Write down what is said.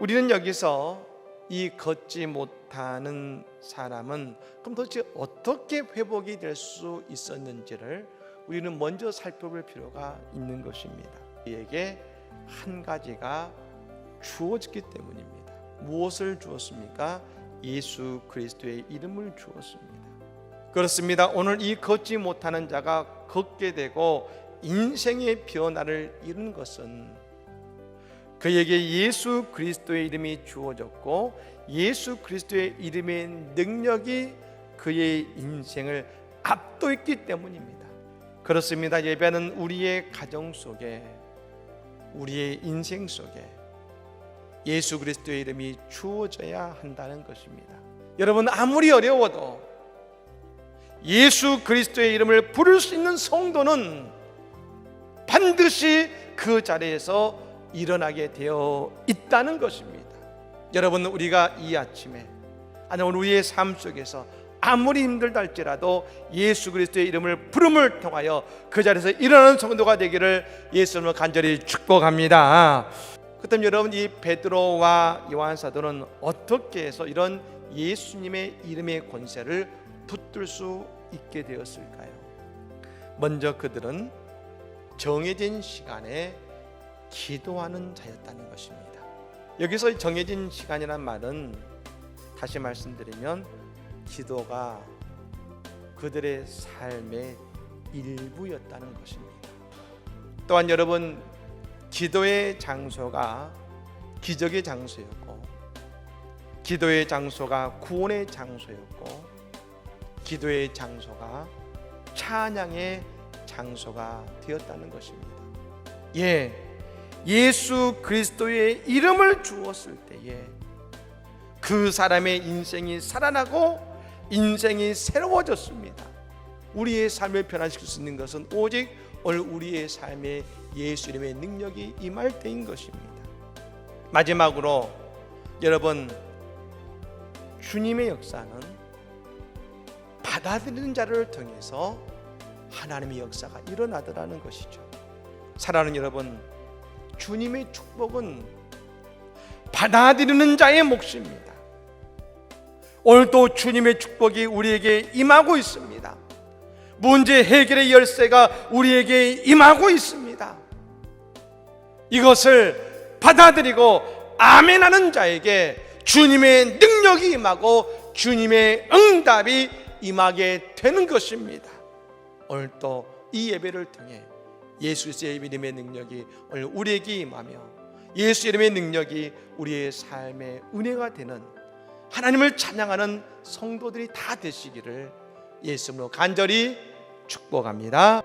우리는 여기서 이 걷지 못하는 사람은 그럼 도대체 어떻게 회복이 될 수 있었는지를 우리는 먼저 살펴볼 필요가 있는 것입니다. 그에게 한 가지가 주어졌기 때문입니다. 무엇을 주었습니까? 예수 그리스도의 이름을 주었습니다. 그렇습니다. 오늘 이 걷지 못하는 자가 걷게 되고 인생의 변화를 이룬 것은 그에게 예수 그리스도의 이름이 주어졌고 예수 그리스도의 이름의 능력이 그의 인생을 압도했기 때문입니다. 그렇습니다. 예배는 우리의 가정 속에 우리의 인생 속에 예수 그리스도의 이름이 주어져야 한다는 것입니다. 여러분 아무리 어려워도 예수 그리스도의 이름을 부를 수 있는 성도는 반드시 그 자리에서 일어나게 되어 있다는 것입니다. 여러분 우리가 이 아침에 아니 오늘 우리의 삶 속에서 아무리 힘들다 할지라도 예수 그리스도의 이름을 부름을 통하여 그 자리에서 일어나는 성도가 되기를 예수님을 간절히 축복합니다. 그렇다면 여러분 이 베드로와 요한 사도는 어떻게 해서 이런 예수님의 이름의 권세를 붙들 수 있게 되었을까요? 먼저 그들은 정해진 시간에 기도하는 자였다는 것입니다. 여기서 정해진 시간이란 말은 다시 말씀드리면 기도가 그들의 삶의 일부였다는 것입니다. 또한 여러분 기도의 장소가 기적의 장소였고 기도의 장소가 구원의 장소였고 기도의 장소가 찬양의 장소가 되었다는 것입니다. 예. 예수 그리스도의 이름을 주었을 때에 그 사람의 인생이 살아나고 인생이 새로워졌습니다. 우리의 삶을 변화시킬 수 있는 것은 오직 오늘 우리의 삶에 예수 이름의 능력이 임할 때인 것입니다. 마지막으로 여러분 주님의 역사는 받아들이는 자를 통해서 하나님의 역사가 일어나더라는 것이죠. 사랑하는 여러분, 주님의 축복은 받아들이는 자의 몫입니다. 오늘도 주님의 축복이 우리에게 임하고 있습니다. 문제 해결의 열쇠가 우리에게 임하고 있습니다. 이것을 받아들이고 아멘하는 자에게 주님의 능력이 임하고 주님의 응답이 임하게 되는 것입니다. 오늘 또이 예배를 통해 예수의 이름의 능력이 오늘 우리에게 임하며 예수 이름의 능력이 우리의 삶의 은혜가 되는 하나님을 찬양하는 성도들이 다 되시기를 예수님으로 간절히 축복합니다.